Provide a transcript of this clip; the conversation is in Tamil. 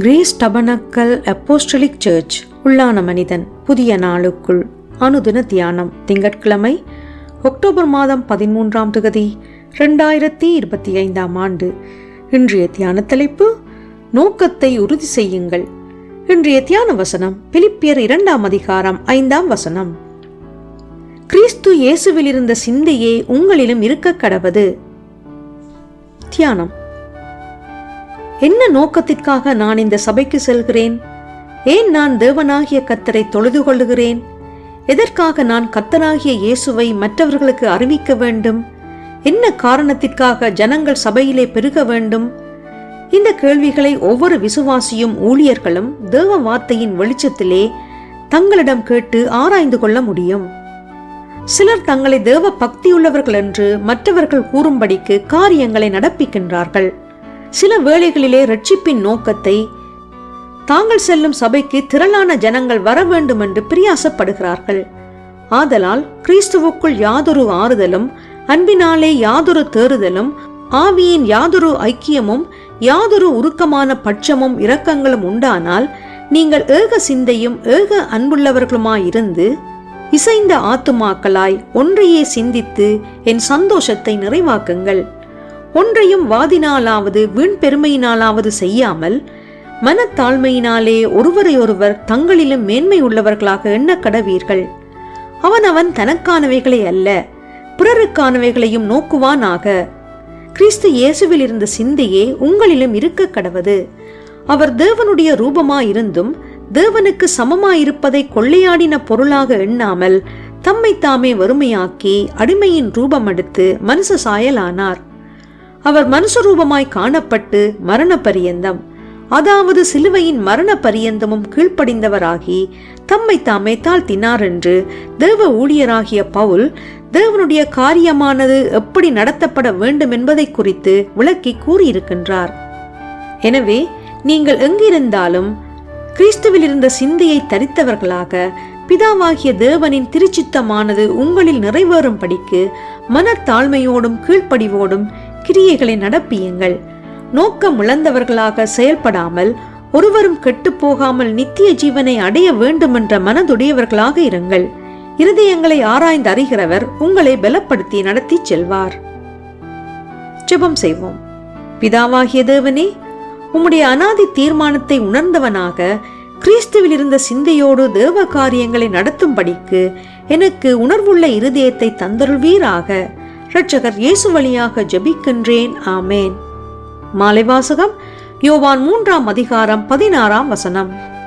கிரேஸ் டபனக்கல் அப்போஸ்டலிக் சர்ச் உள்ளான மனிதன் புதிய நாளுக்குள் அனுதின தியானம் திங்கட்கிழமை அக்டோபர் மாதம் பதிமூன்றாம் தொகுதி ரெண்டாயிரத்தி இருபத்தி ஐந்தாம் ஆண்டு. இன்றைய தியான தலைப்பு நோக்கத்தை உறுதி செய்யுங்கள். இன்றைய தியான வசனம் பிலிப்பியர் இரண்டாம் அதிகாரம் ஐந்தாம் வசனம். கிறிஸ்து இயேசுவில் இருந்த சிந்தையே உங்களிலும் இருக்க கடவது. தியானம். என்ன நோக்கத்திற்காக நான் இந்த சபைக்கு செல்கிறேன்? ஏன் நான் தேவனாகிய கத்தரை தொழுது கொள்ளுகிறேன்? எதற்காக நான் கத்தனாகிய இயேசுவை மற்றவர்களுக்கு அறிவிக்க வேண்டும்? என்ன காரணத்திற்காக ஜனங்கள் சபையிலே பெருக வேண்டும்? இந்த கேள்விகளை ஒவ்வொரு விசுவாசியும் ஊழியர்களும் தேவ வார்த்தையின் வெளிச்சத்திலே தங்களிடம் கேட்டு ஆராய்ந்து கொள்ள முடியும். சிலர் தங்களை தேவ பக்தியுள்ளவர்கள் என்று மற்றவர்கள் கூறும்படிக்கு காரியங்களை நடப்பிக்கின்றார்கள். சில வேளைகளிலே ரட்சிப்பின் நோக்கத்தை தாங்கள் செல்லும் சபைக்கு திரளான ஜனங்கள் வர வேண்டும் என்று பிரியாசப்படுகிறார்கள். ஆதலால் கிறிஸ்துவுக்குள் யாதொரு ஆறுதலும் அன்பினாலே யாதொரு தேறுதலும் ஆவியின் யாதொரு ஐக்கியமும் யாதொரு உருக்கமான பட்சமும் இரக்கங்களும் உண்டானால் நீங்கள் ஏக சிந்தையும் ஏக அன்புள்ளவர்களுமாயிருந்து இசைந்த ஆத்துமாக்களாய் ஒன்றையே சிந்தித்து என் சந்தோஷத்தை நிறைவாக்குங்கள். ஒன்றையும் வாதினாலாவது வீண் பெருமையினாலாவது செய்யாமல் மனத்தாழ்மையினாலே ஒருவரையொருவர் தங்களிலும் மேன்மை உள்ளவர்களாக எண்ண கடவீர்கள் அவனவன் தனக்கானவைகளை அல்ல பிறருக்கானவைகளையும் நோக்குவானாக. கிறிஸ்து இயேசுவில் இருந்த சிந்தையே உங்களிலும் இருக்க கடவது. அவர் தேவனுடைய ரூபமாயிருந்தும் தேவனுக்கு சமமாயிருப்பதை கொள்ளையாடின பொருளாக எண்ணாமல் தம்மை தாமே வறுமையாக்கி அடிமையின் ரூபம் எடுத்து மனுஷ சாயலானார். அவர் மனுஷ ரூபமாய் காணப்பட்டு மரண பரியந்தம் அதாவது சிலுவையின் மரண பரியந்தமும் கீழ்ப்படிந்தவராகி தம்மை தாமே தாழ்த்தினார் என்று தேவ ஊழியராகிய பவுல் தேவனுடைய காரியமானது எப்படி நடத்தப்பட வேண்டும் என்பதை குறித்து விளக்கி கூறியிருக்கின்றார். எனவே நீங்கள் எங்கிருந்தாலும் கிறிஸ்துவில் இருந்த சிந்தையை தரித்தவர்களாக பிதாவாகிய தேவனின் திருச்சித்தமானது உங்களில் நிறைவேறும்படிக்கு மனத்தாழ்மையோடும் கீழ்ப்படிவோடும் கிரியைகளை நடப்பியுங்கள். நோக்கமுழந்தவர்களாக செயல்படாமல் ஒருவரும் கெட்டு போகாமல் நித்திய ஜீவனை அடைய வேண்டுமென்ற மனதுடையவர்களாக இருங்கள். இருதயங்களை ஆராய்ந்து அறிகிறவர் உங்களை பலப்படுத்தி நடத்தி செல்வார். ஜெபம் செய்வோம். பிதாவாகிய தேவனே உம்முடைய அனாதி தீர்மானத்தை உணர்ந்தவனாக கிறிஸ்துவில் இருந்த சிந்தையோடு தேவ காரியங்களை நடத்தும்படிக்கு எனக்கு உணர்வுள்ள இருதயத்தை தந்தருள்வீராக. இரட்சகர் இயேசு வழியாக ஜபிக்கின்றேன். ஆமேன். மாலை வாசகம் யோவான் மூன்றாம் அதிகாரம் பதினாறாம் வசனம்.